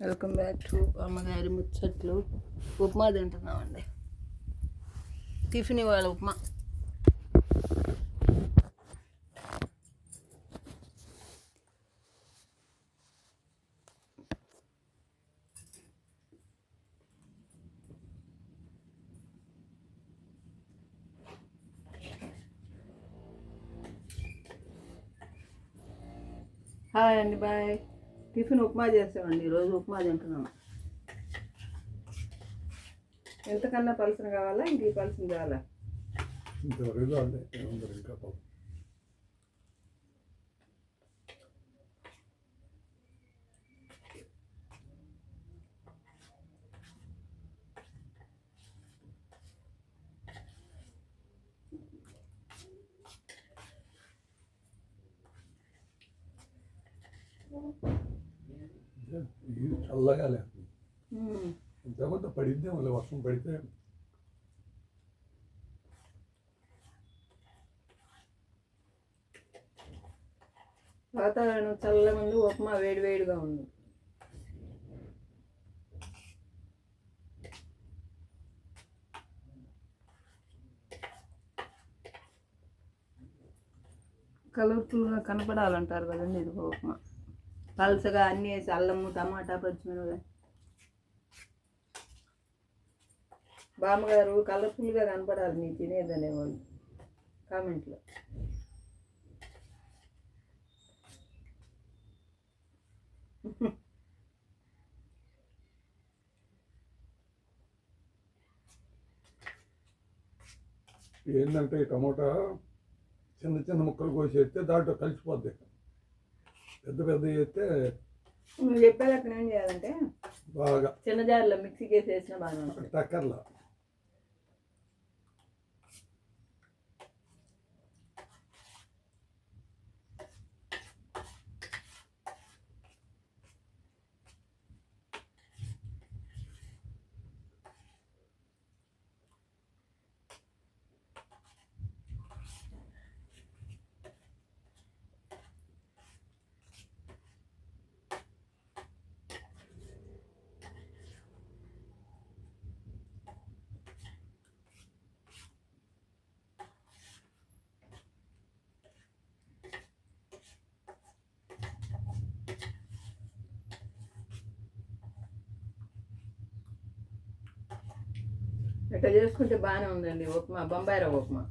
Welcome back to అమ్మగారి ముచ్చట్లు. ఉప్మా తింటున్నామండి. టిఫిన్ ఇవాళ ఉప్మా. హాయ్ అండి బాయ్. టిఫిన్ ఉప్మా చేసామండి ఈరోజు ఉప్మా తింటున్నాము ఎంతకన్నా పలసన కావాలా? ఇంక ఈ పలసన కావాలా? Thank you ఏముందరు ఇంకా పాపం ఇది చల్లగా లేదు. మ్మ్. ఇంతమంది పడిద్దే మళ్ళీ వర్షం పడితే వాతావరణం చల్లగా ఉంది ఉప్మా వేడి వేడిగా ఉంది. కలర్ఫుల్గా కనపడాలంటారు కదండి ఇది ఉప్మా. పలసగా అన్నీ వేసి అల్లము టమాటా పచ్చిమిరపకాయ. బామ్మగారు కలర్ఫుల్గా కనపడాలి నీ తినేదనేవాళ్ళు. కామెంట్లో. ఏంటంటే టమోటా చిన్న చిన్న ముక్కలు కోసి వేస్తే దాంట్లో కలిసిపోద్ది. పెద్ద పెద్ద నువ్వు చెప్పేది అక్కడ ఏం చేయాలంటే? బాగా. చిన్న జార్లో మిక్సీకి వేసి వేసినా ఉంటుంది. టక్కర్లా. ఇట్లా చేసుకుంటే బాగానే ఉందండి ఉప్మా బొంబాయి రవ్వ ఉప్మా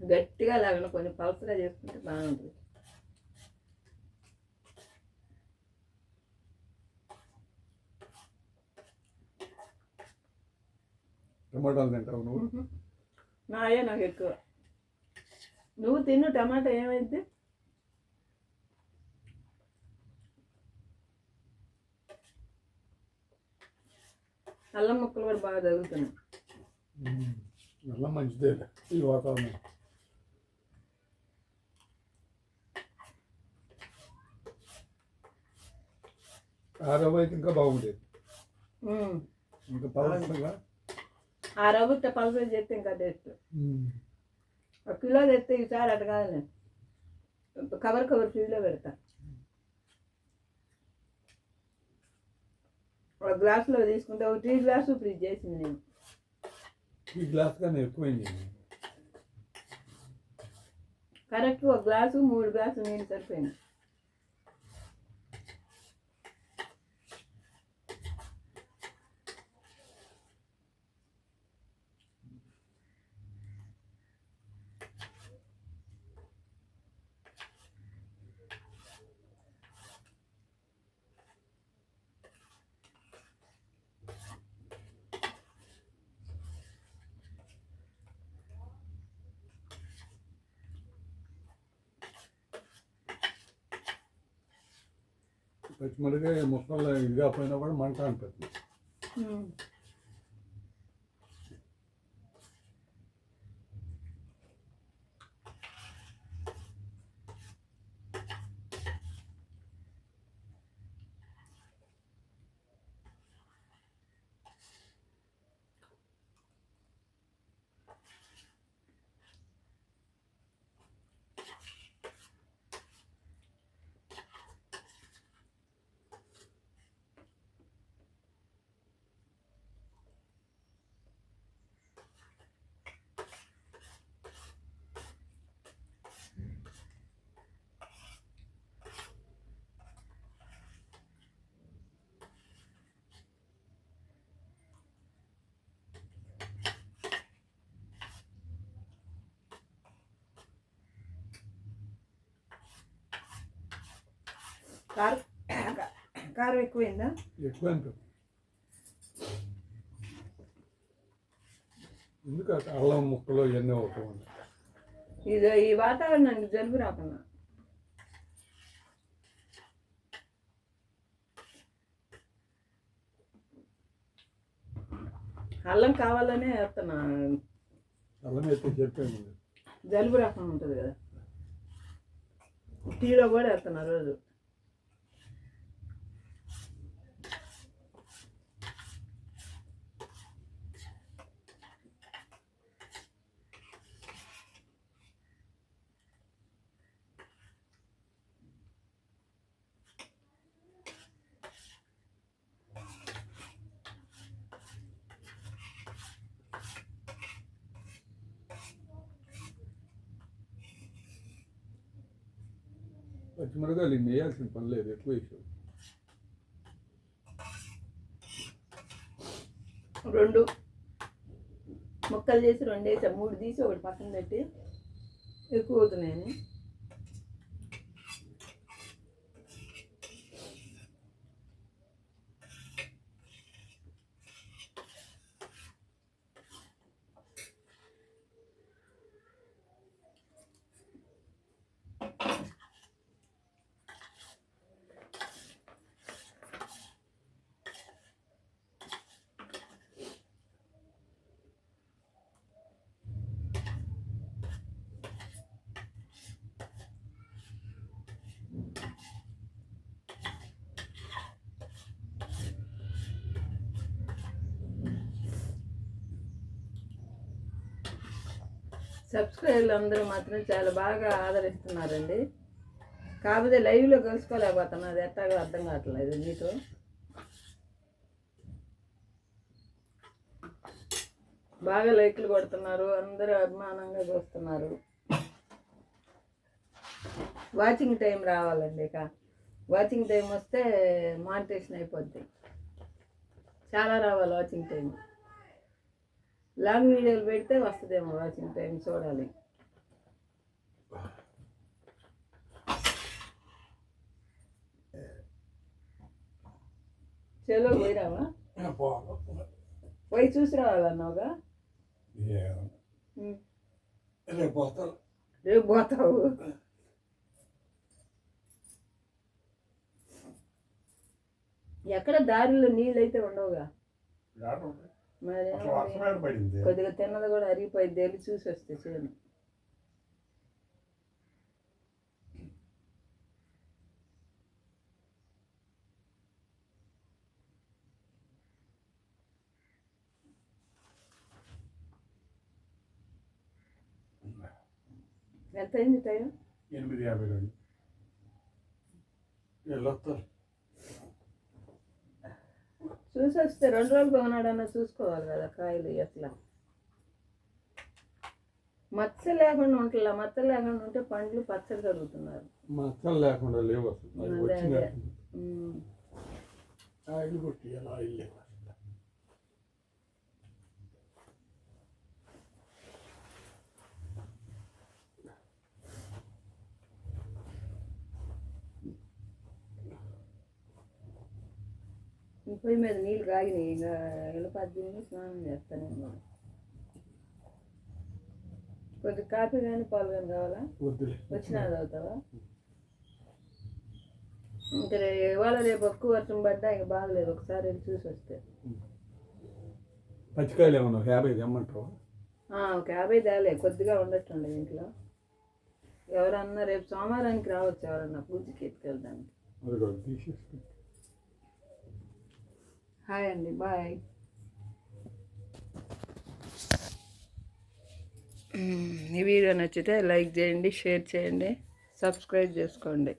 గట్టిగా లాగను కొంచెం పలుసగా చేసుకుంటే బాగానే ఉంటుంది. టమాటాలు తింటావు నువ్వు? నాయే నాకు ఎక్కువ. నువ్వు తిన్ను టమాటా ఏమైంది? అల్లం ముక్కలు కూడా బాగా తగులుతున్నాయి అలా మంచిదే ఈ వాతావరణం. ఆరవ అయితే ఇంకా బాగుండేది. ఇంకా పలసగా ఆ రవ్వ పలుసగా చేస్తే ఇంకా టేస్ట్ ఒక కిలో తెస్తే ఈసారి కాదులే. కవర్ కవర్ ఫ్రిడ్జ్లో పెడతా. ఒక గ్లాసులో తీసుకుంటే ఒక టీ గ్లాసు ఫ్రిడ్జ్ చేసింది నేను. ఈ గ్లాస్ కానీ ఎక్కువైంది. కరెక్ట్ ఒక గ్లాసు మూడు గ్లాసు నీళ్ళు సరిపోయింది పచ్చిమిరకాయ ముక్కలు ఇదిగా పోయినా కూడా మంట అనిపిస్తుంది. కారం కారం ఎక్కువైందా? ఎక్కువ ఎందుకు అల్లం ముక్కలు ఇవన్నీ అవుతాయి ఇది ఈ వాతావరణానికి జలుబు రాకుండా. అల్లం కావాలనే వేస్తున్నా. అల్లం అయితే చెప్పాను జలుబు రాకుండా ఉంటుంది కదా. టీలో కూడా వేస్తున్నా రోజు. పచ్చిమిరకాయలు ఇన్ని వేయాల్సిన పని లేదు ఎక్కువ వేసావు రెండు. ముక్కలు చేసి రెండు వేసాం. మూడు తీసి ఒకటి పక్కన పెట్టి ఎక్కువ అవుతున్నాయని. సబ్స్క్రైబర్లు అందరూ మాత్రం చాలా బాగా ఆదరిస్తున్నారండి. కాకపోతే లైవ్లో కలుసుకోలేకపోతున్నా అది ఎట్టాగో అర్థం కావట్లేదు మీతో. బాగా లైక్లు కొడుతున్నారు అందరూ అభిమానంగా చూస్తున్నారు. వాచింగ్ టైం రావాలండి ఇక. వాచింగ్ టైం వస్తే మానిటేషన్ అయిపోద్ది. చాలా రావాలి వాచింగ్ టైం. లాంగ్ వీడియోలు పెడితే వస్తుందేమో వాచింగ్ టైం చూడాలి. చెలో పోయిరావా? పోయి చూసి రావాలన్నావుగా. రేపు పోతాను. రేపు పోతావు. ఎక్కడ దారిలో నీళ్ళు అయితే ఉండవుగా మరి కొద్దిగా తిన్నది కూడా అరిగిపోయింది వెళ్ళి చూసి వస్తే చేను. ఎంత అయింది టైం? ఎనిమిది యాభై రెండు. వెళ్ళొస్తారు చూసి వస్తే రెండు రోజులు కొనాడన్నా చూసుకోవాలి కదా కాయలు ఎట్లా? మచ్చ లేకుండా ఉంటుందా మచ్చ లేకుండా ఉంటే పండ్లు పచ్చడి కడుగుతున్నారు. మచ్చలు లేకుండా లేవు అసలు అవి అదే, వచ్చిన అదే. ఉమ్. ఆయిల్ కొట్టి అలా ఆయిల్ లేవు అసలు ఈ పొయ్యి మీద నీళ్ళు కాగినాయి. ఇంకా ఎలపద్దిని స్నానం చేస్తాను కొద్ది కాఫీ కానీ పాలు కానీ కావాలా? వచ్చినా తాగుతావా? ఇంకా ఇవాళ రేపు ఎక్కువ వర్షం పడ్డా ఇంక బాగలేదు. ఒకసారి వెళ్ళి చూసి వస్తే. పచ్చికాయలు ఏమన్నా యాభై తెమ్మంటావా? ఒక యాభై తేలే. కొద్దిగా ఉండొచ్చుండే ఇంట్లో. ఎవరన్నా రేపు సోమవారానికి రావచ్చు ఎవరన్నా. పూజకి ఎత్తుకెళ్ళడానికి హాయ్ అండి బాయ్ ఈ వీడియో నచ్చితే లైక్ చేయండి షేర్ చేయండి సబ్స్క్రైబ్ చేసుకోండి.